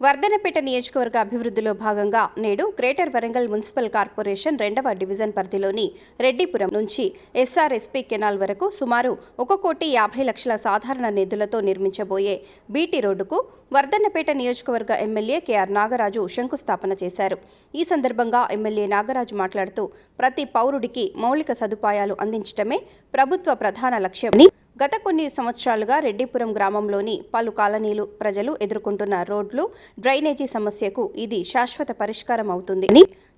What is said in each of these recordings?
వర్ధనపేట నియోజకవర్గ అభివృద్ధిలో భాగంగా నేడు గ్రేటర్ వరంగల్ మున్సిపల్ కార్పొరేషన్ రెండవ డివిజన్ పరిధిలోని రెడ్డిపురం నుంచి ఎస్ఆర్ఎస్పీ కెనాల్ వరకు సుమారు ఒక కోటి యాభై లక్షల సాధారణ నిధులతో నిర్మించబోయే బీటీ రోడ్డుకు వర్ధన్నపేట నియోజకవర్గ ఎమ్మెల్యే కేఆర్ నాగరాజు శంకుస్థాపన చేశారు. ఈ సందర్భంగా ఎమ్మెల్యే నాగరాజు మాట్లాడుతూ ప్రతి పౌరుడికి మౌలిక సదుపాయాలు అందించడమే ప్రభుత్వ ప్రధాన లక్ష్యమని గత కొన్ని సంవత్సరాలుగా రెడ్డిపురం గ్రామంలోని పలు కాలనీలు ప్రజలు ఎదుర్కొంటున్న రోడ్లు డ్రైనేజీ సమస్యకు ఇది శాశ్వత పరిష్కారం అవుతుంది.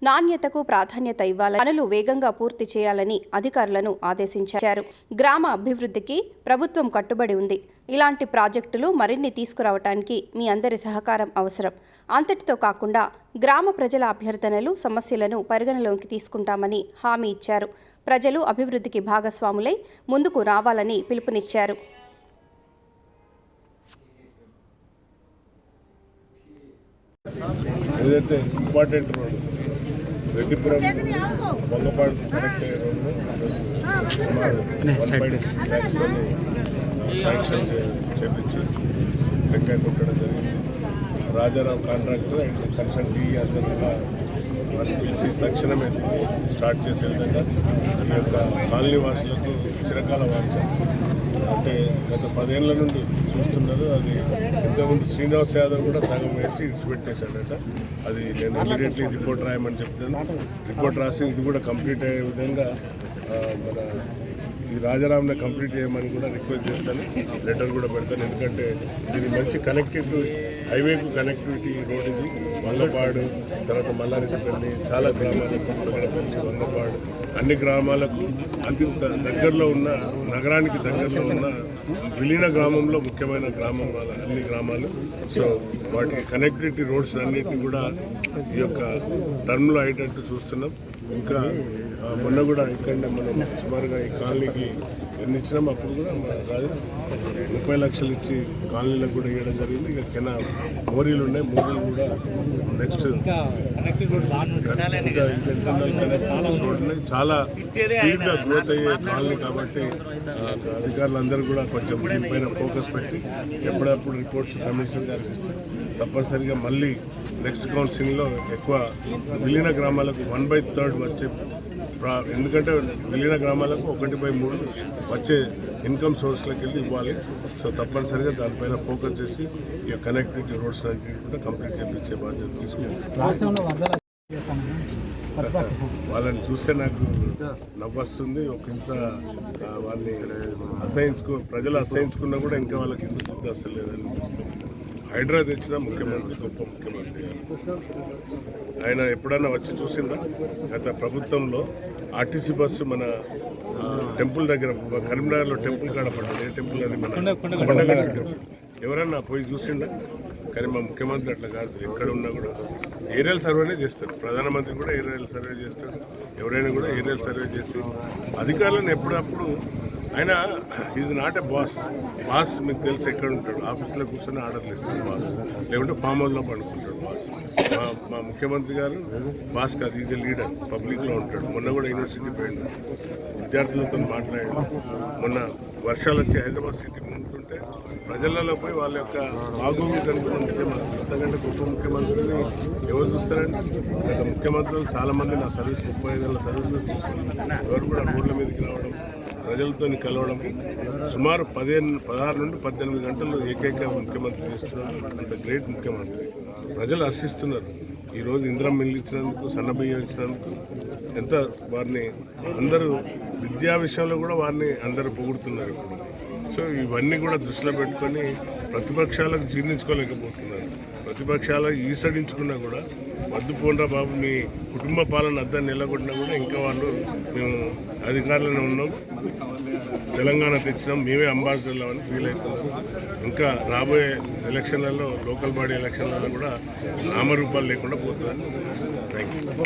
నాణ్యతకు ప్రాధాన్యత ఇవ్వాలని పనులు వేగంగా పూర్తి చేయాలని అధికారులను ఆదేశించారు. గ్రామ అభివృద్ధికి ప్రభుత్వం కట్టుబడి ఉంది. ఇలాంటి ప్రాజెక్టులు మరిన్ని తీసుకురావటానికి మీ అందరి సహకారం అవసరం. అంతటితో కాకుండా గ్రామ ప్రజల అభ్యర్థనలు సమస్యలను పరిగణలోకి తీసుకుంటామని హామీ ఇచ్చారు. ప్రజలు అభివృద్ధికి భాగస్వాములై ముందుకు రావాలని పిలుపునిచ్చారు. ఏదైతే important road Reddipuram Vangapadu connect అయ్యే రోడ్డు శాంక్షన్ చేపించి కొట్టడం జరిగింది. రాజారావు కాంట్రాక్టర్ అండ్ కన్సల్ట్ కూడా వారిని పిలిచి తక్షణమే స్టార్ట్ చేసే విధంగా ఈ యొక్క కాలనీ వాసులకు చిరకాల వాంఛ. అంటే గత పదేళ్ళ నుండి చూస్తున్నారు అది ఇంతకుముందు శ్రీనివాస్ యాదవ్ కూడా సగం వేసి ఇచ్చిపెట్టేశాడట. అది నేను ఇమీడియట్లీ రిపోర్ట్ రాయమని చెప్తాను. రిపోర్ట్ రాసి ఇది కూడా కంప్లీట్ అయ్యే విధంగా మన ఈ రాజారాంని కంప్లీట్ చేయమని కూడా రిక్వెస్ట్ చేస్తాను. లెటర్ కూడా పెడతాను. ఎందుకంటే ఇది మంచి కనెక్టివిటీ హైవేకు కనెక్టివిటీ రోడ్ ఇది. వంగపాడు తర్వాత మల్లారెడ్డిపల్లి చాలా గ్రామాలకు కొత్తగడపల్లి వంగపాడు. అన్ని గ్రామాలకు అత్యంత దగ్గరలో ఉన్న నగరానికి దగ్గరలో ఉన్న విలీన గ్రామంలో ముఖ్యమైన గ్రామం అన్ని గ్రామాలు. సో వాటికి కనెక్టివిటీ రోడ్స్ అన్నిటిని కూడా ఈ యొక్క టర్మ్లో అయ్యేటట్టు చూస్తున్నాం. ఇంకా మొన్న కూడా ఇక్కడ మనం సుమారుగా ఈ కాలనీకి ఎన్ని ఇచ్చినాం అప్పుడు కూడా మన రాజు ముప్పై లక్షలు ఇచ్చి కాలనీలకు కూడా ఇవ్వడం జరిగింది ఇక కింద మోరీలు ఉన్నాయి మోరీలు కూడా నెక్స్ట్ ఉన్నాయి. చాలా స్పీడ్గా గ్రోత్ అయ్యే కాలనీ కాబట్టి అధికారులందరూ కూడా కొంచెం దీనిపైన ఫోకస్ పెట్టి ఎప్పుడప్పుడు రిపోర్ట్స్ కమిషనర్ గారికి ఇస్తే తప్పనిసరిగా మళ్ళీ నెక్స్ట్ కౌన్సిలింగ్లో ఎక్కువ విలీన గ్రామాలకు వన్ బై థర్డ్ వచ్చే ప్రా- ఎందుకంటే విలీన గ్రామాలకు ఒకటి బై మూడు వచ్చే ఇన్కమ్ సోర్స్లకు వెళ్ళి ఇవ్వాలి. సో తప్పనిసరిగా దానిపైన ఫోకస్ చేసి ఈ కనెక్టివిటీ రోడ్స్ అన్నింటినీ కూడా కంప్లీట్ చేయించే బాధ్యత తీసుకుంటాం వాళ్ళని చూస్తే నాకు నవ్వొస్తుంది. ఒక ఇంత వాళ్ళని అసహించుకో ప్రజలు అసహించుకున్నా కూడా ఇంకా వాళ్ళకి ఎందుకు అసలు లేదని అనిపిస్తుంది. హైడ్రా తెచ్చిన ముఖ్యమంత్రి గొప్ప ముఖ్యమంత్రి. ఆయన ఎప్పుడన్నా వచ్చి చూసిందా? గత ప్రభుత్వంలో ఆర్టీసీ బస్సు మన టెంపుల్ దగ్గర కరీంనగర్లో టెంపుల్ కాడ పడ్డది. ఏ టెంపుల్ అది మన? ఎవరన్నా పోయి చూసిండా? కానీ మా ముఖ్యమంత్రి అట్లా కాదు. ఎక్కడ ఉన్నా కూడా ఏరియల్ సర్వేనే చేస్తారు. ప్రధానమంత్రి కూడా ఏరియల్ సర్వే చేస్తాడు ఎవరైనా కూడా ఏరియల్ సర్వే చేసి అధికారులను ఎప్పుడప్పుడు ఆయన is not a boss boss మీకు తెలిసి ఎక్కడ ఉంటాడు. ఆఫీస్లో కూర్చొని ఆర్డర్లు ఇస్తాడు బాస్ లేకుంటే ఫామ్ హౌస్లో పండుకుంటాడు బాస్ మా మా ముఖ్యమంత్రి గారు బాస్ కాదు ఈజ్ ఎ లీడర్ పబ్లిక్లో ఉంటాడు. మొన్న కూడా యూనివర్సిటీ పోయిండు విద్యార్థులతో మాట్లాడాడు. మొన్న వర్షాలు వచ్చి హైదరాబాద్ సిటీ ముందుంటే ప్రజలలో పోయి వాళ్ళ యొక్క బాగోగులు కనుక్కున్న ముఖ్యమంత్రి అంతకంటే గొప్ప ముఖ్యమంత్రిని ఎవరు చూస్తారండి? గత ముఖ్యమంత్రులు చాలామంది నా సర్వీస్ ముప్పై ఐదు ఏళ్ళ సర్వీస్లో చూస్తారు. ఎవరు కూడా రోడ్ల మీదకి రావడం ప్రజలతో కలవడం. సుమారు పదిహేను పదహారు నుండి పద్దెనిమిది గంటలు ఏకైక ముఖ్యమంత్రి చేస్తున్నారు. అంత గ్రేట్ ముఖ్యమంత్రి. ప్రజలు హర్షిస్తున్నారు ఈరోజు ఇంద్రం మిల్లు ఇచ్చినందుకు సన్నబియ్యం ఇచ్చినందుకు ఎంత వారిని అందరూ విద్యా విషయంలో కూడా వారిని అందరూ పొగుడుతున్నారు ఇప్పుడు. సో ఇవన్నీ కూడా దృష్టిలో పెట్టుకొని ప్రతిపక్షాలకు జీర్ణించుకోలేకపోతున్నారు. ప్రతిపక్షాలు ఈసడించుకున్నా కూడా వద్దు పోండ్రా బాబు మీ కుటుంబ పాలన అద్దం నిలగొట్టినా కూడా ఇంకా వాళ్ళు మేము అధికారులను ఉన్నాం. తెలంగాణ తెచ్చినాం మేమే అంబాసిడర్లు అని ఫీల్ అవుతున్నాం. ఇంకా రాబోయే ఎలక్షన్లలో లోకల్ బాడీ ఎలక్షన్లలో కూడా నామరూపాలు లేకుండా పోతుందని థ్యాంక్ యూ